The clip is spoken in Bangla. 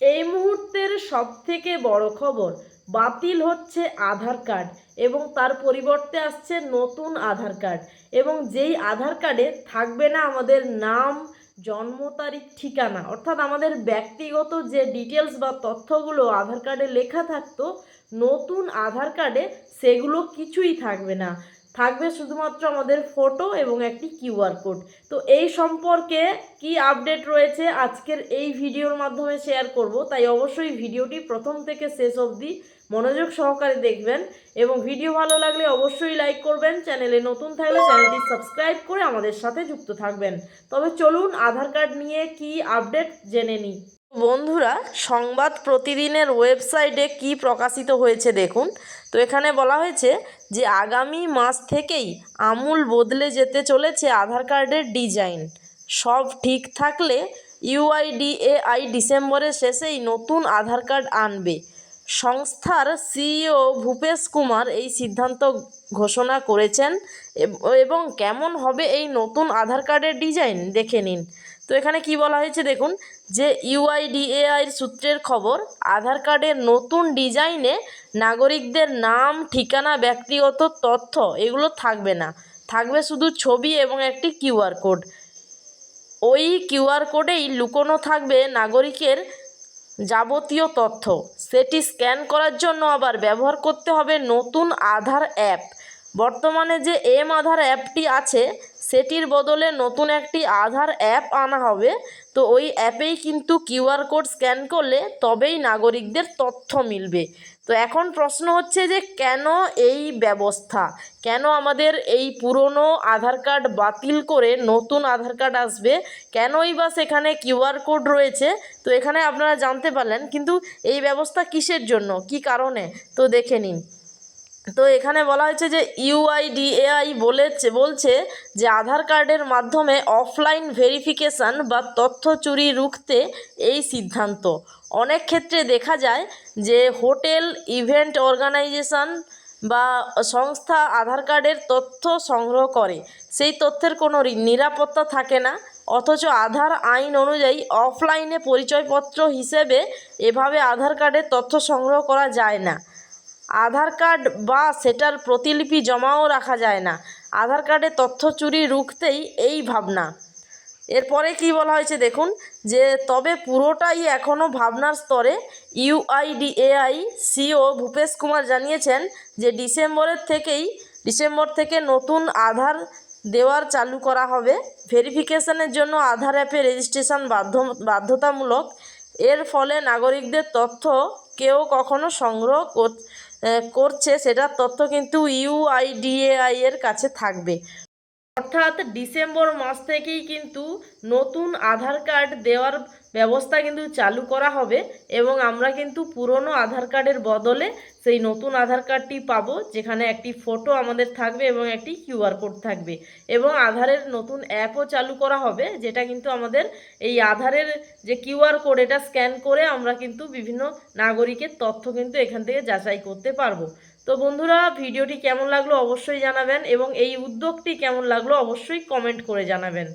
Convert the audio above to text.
এই মুহূর্তের সব থেকে বড় খবর, বাতিল হচ্ছে আধার কার্ড এবং তার পরিবর্তে আসছে নতুন আধার কার্ড এবং যেই আধার কার্ডে থাকবে না আমাদের নাম, জন্ম তারিখ, ঠিকানা, অর্থাৎ আমাদের ব্যক্তিগত যে ডিটেলস বা তথ্যগুলো আধার কার্ডে লেখা থাকতো, নতুন আধার কার্ডে সেগুলো কিছুই থাকবে না। থাকবে শুধুমাত্র আমাদের ফটো এবং একটি কিউআর কোড তো এই সম্পর্কে কি আপডেট রয়েছে আজকের এই ভিডিওর মাধ্যমে শেয়ার করব, তাই অবশ্যই ভিডিওটি প্রথম থেকে শেষ অবধি মনোযোগ সহকারে দেখবেন এবং ভিডিও ভালো লাগলে অবশ্যই লাইক করবেন, চ্যানেলে নতুন থাকলে চ্যানেলটি সাবস্ক্রাইব করে আমাদের সাথে যুক্ত থাকবেন। তবে চলুন আধার কার্ড নিয়ে কি আপডেট জেনে নিই। বন্ধুরা, সংবাদ প্রতিদিনের ওয়েবসাইটে কি প্রকাশিত হয়েছে দেখুন। তো এখানে বলা হয়েছে যে, আগামী মাস থেকেই আমূল বদলে যেতে চলেছে আধার কার্ডের ডিজাইন। সব ঠিক থাকলে ইউআইডিএআই ডিসেম্বরের শেষেই নতুন আধার কার্ড আনবে। সংস্থার সিইও ভূপেশ কুমার এই সিদ্ধান্ত ঘোষণা করেছেন, এবং কেমন হবে এই নতুন আধার কার্ডের ডিজাইন দেখে নিন। তো এখানে কি বলা হয়েছে দেখুন, যে ইউআইডিএআই সূত্রের খবর, আধার কার্ডের নতুন ডিজাইনে নাগরিকদের নাম, ঠিকানা, ব্যক্তিগত তথ্য এগুলো থাকবে না। থাকবে শুধু ছবি এবং একটি কিউআর কোড। ওই কিউআর কোডেই লুকোনো থাকবে নাগরিকের যাবতীয় তথ্য। সেটি স্ক্যান করার জন্য আবার ব্যবহার করতে হবে নতুন আধার অ্যাপ। বর্তমানে যে এম আধার অ্যাপটি আছে সেটির বদলে নতুন একটি আধার অ্যাপ আনা হবে। তো ওই অ্যাপেই কিন্তু কিউআর কোড স্ক্যান করলে তবেই নাগরিকদের তথ্য মিলবে। তো এখন প্রশ্ন হচ্ছে যে কেন এই ব্যবস্থা? কেন আমাদের এই পুরনো আধার কার্ড বাতিল করে নতুন আধার কার্ড আসবে? কেনই বা সেখানে কিউআর কোড রয়েছে? তো এখানে আপনারা জানতে পারলেন, কিন্তু এই ব্যবস্থা কিসের জন্য? কি কারণে? তো দেখে নিন। তো এখানে বলা হয়েছে যে ইউআইডিএআই বলেছে বলছে যে আধার কার্ডের মাধ্যমে অফলাইন ভেরিফিকেশান বা তথ্য চুরি রুখতে এই সিদ্ধান্ত। অনেক ক্ষেত্রে দেখা যায় যে হোটেল, ইভেন্ট অর্গানাইজেশন বা সংস্থা আধার কার্ডের তথ্য সংগ্রহ করে। সেই তথ্যের কোনো নিরাপত্তা থাকে না, অথচ আধার আইন অনুযায়ী অফলাইনে পরিচয়পত্র হিসেবে এভাবে আধার কার্ডের তথ্য সংগ্রহ করা যায় না। আধার কার্ড বা সেটার প্রতিলিপি জমাও রাখা যায় না। আধার কার্ডে তথ্য চুরি রুখতেই এই ভাবনা। এরপরে কি বলা হয়েছে দেখুন, যে তবে পুরোটাই এখনও ভাবনার স্তরে। ইউআইডিএআই সিও ভূপেশ কুমার জানিয়েছেন যে ডিসেম্বরের থেকেই, ডিসেম্বর থেকে নতুন আধার দেওয়ার চালু করা হবে। ভেরিফিকেশনের জন্য আধার অ্যাপে রেজিস্ট্রেশন বাধ্য, বাধ্যতামূলক। এর ফলে নাগরিকদের তথ্য কেউ কখনো সংগ্রহ কর- করছে সেটার তথ্য কিন্তু ইউআইডিএআই এর কাছে থাকবে। অর্থাৎ ডিসেম্বর মাস থেকেই কিন্তু নতুন আধার কার্ড দেওয়ার ব্যবস্থা কিন্তু চালু করা হবে এবং আমরা কিন্তু পুরনো আধার কার্ডের বদলে সেই নতুন আধার কার্ডটি পাবো, যেখানে একটি ফটো আমাদের থাকবে এবং একটি কিউআর কোড থাকবে। এবং আধারের নতুন অ্যাপও চালু করা হবে, যেটা কিন্তু আমাদের এই আধারের যে কিউআর কোড এটা স্ক্যান করে আমরা কিন্তু বিভিন্ন নাগরিকের তথ্য কিন্তু এখান থেকে যাচাই করতে পারব। তো বন্ধুরা, ভিডিওটি কেমন লাগল অবশ্যই জানাবেন এবং এই উদ্যোগটি কেমন লাগল অবশ্যই কমেন্ট করে জানাবেন।